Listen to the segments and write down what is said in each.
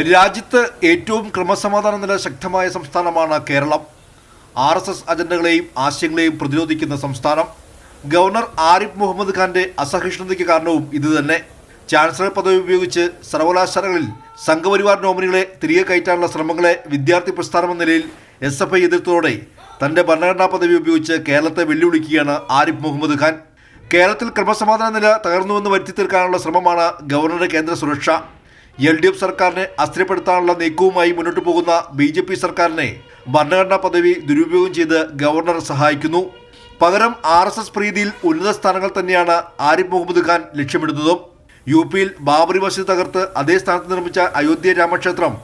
രാജ്യത്ത് ഏറ്റവും ക്രമസമാധാന നില ശക്തമായ സംസ്ഥാനമാണ് കേരളം. ആർ എസ് എസ് അജണ്ടകളെയും ആശയങ്ങളെയും പ്രതിരോധിക്കുന്ന സംസ്ഥാനം. ഗവർണർ ആരിഫ് മുഹമ്മദ് ഖാന്റെ അസഹിഷ്ണുതയ്ക്ക് കാരണവും ഇതുതന്നെ. ചാൻസലർ പദവി ഉപയോഗിച്ച് സർവകലാശാലകളിൽ സംഘപരിവാർ നോമിനികളെ തിരികെ കയറ്റാനുള്ള ശ്രമങ്ങളെ വിദ്യാർത്ഥി പ്രസ്ഥാനമെന്ന നിലയിൽ എസ് എഫ് ഐ എതിർത്തതോടെ തന്റെ ഭരണഘടനാ പദവി ഉപയോഗിച്ച് കേരളത്തെ വെല്ലുവിളിക്കുകയാണ് ആരിഫ് മുഹമ്മദ് ഖാൻ. കേരളത്തിൽ ക്രമസമാധാന നില തകർന്നുവെന്ന് വരുത്തി തീർക്കാനുള്ള ശ്രമമാണ് ഗവർണറുടെ കേന്ദ്ര സുരക്ഷ. എൽ ഡി എഫ് സർക്കാരിനെ അസ്ഥിരപ്പെടുത്താനുള്ള നീക്കവുമായി മുന്നോട്ടു പോകുന്ന ബി ജെ പി സർക്കാരിനെ ഭരണഘടനാ പദവി ദുരുപയോഗം ചെയ്ത് ഗവർണർ സഹായിക്കുന്നു. പകരം ആർ എസ് എസ് പ്രീതിയിൽ ഉന്നത സ്ഥാനങ്ങൾ തന്നെയാണ് ആരിഫ് മുഹമ്മദ് ഖാൻ ലക്ഷ്യമിടുന്നതും. യു പിയിൽ ബാബറി മസ്ജിദ് തകർത്ത് അതേ സ്ഥാനത്ത് നിർമ്മിച്ച അയോധ്യ രാമക്ഷേത്രം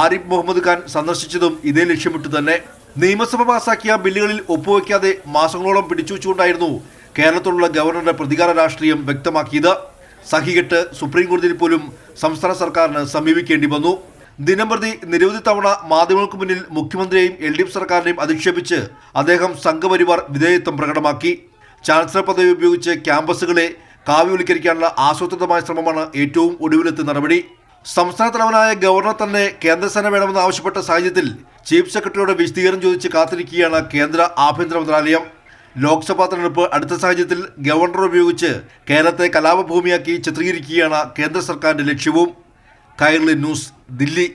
ആരിഫ് മുഹമ്മദ് ഖാൻ സന്ദർശിച്ചതും ഇതേ ലക്ഷ്യമിട്ടു തന്നെ. നിയമസഭ പാസാക്കിയ ബില്ലുകളിൽ ഒപ്പുവെക്കാതെ മാസങ്ങളോളം പിടിച്ചുവെച്ചുകൊണ്ടായിരുന്നു കേരളത്തിലുള്ള ഗവർണറുടെ പ്രതികാര രാഷ്ട്രീയം വ്യക്തമാക്കിയത്. സഹികെട്ട് സുപ്രീം കോടതിയിൽ പോലും സംസ്ഥാന സർക്കാരിന് സമീപിക്കേണ്ടി വന്നു. ദിനംപ്രതി നിരവധി തവണ മാധ്യമങ്ങൾക്ക് മുന്നിൽ മുഖ്യമന്ത്രിയെയും എൽ ഡി എഫ് സർക്കാരിനെയും അധിക്ഷേപിച്ച് അദ്ദേഹം സംഘപരിവാർ വിധേയത്വം പ്രകടമാക്കി. ചാൻസലർ പദവി ഉപയോഗിച്ച് ക്യാമ്പസുകളെ കാവ്യവൽക്കരിക്കാനുള്ള ആസൂത്രിതമായ ശ്രമമാണ് ഏറ്റവും ഒടുവിലത്തെ നടപടി. സംസ്ഥാന തലവനായ ഗവർണർ തന്നെ കേന്ദ്രസേന വേണമെന്ന് ആവശ്യപ്പെട്ട സാഹചര്യത്തിൽ ചീഫ് സെക്രട്ടറിയുടെ വിശദീകരണം ചോദിച്ച് കാത്തിരിക്കുകയാണ് കേന്ദ്ര ആഭ്യന്തര മന്ത്രാലയം. ലോക്സഭാ തെരഞ്ഞെടുപ്പ് അടുത്ത സാഹചര്യത്തിൽ ഗവർണർ ഉപയോഗിച്ച് കേരളത്തെ കലാപഭൂമിയാക്കി ചിത്രീകരിക്കുകയാണ് കേന്ദ്ര സർക്കാരിന്റെ ലക്ഷ്യവും. കൈർലി ന്യൂസ് ദില്ലി.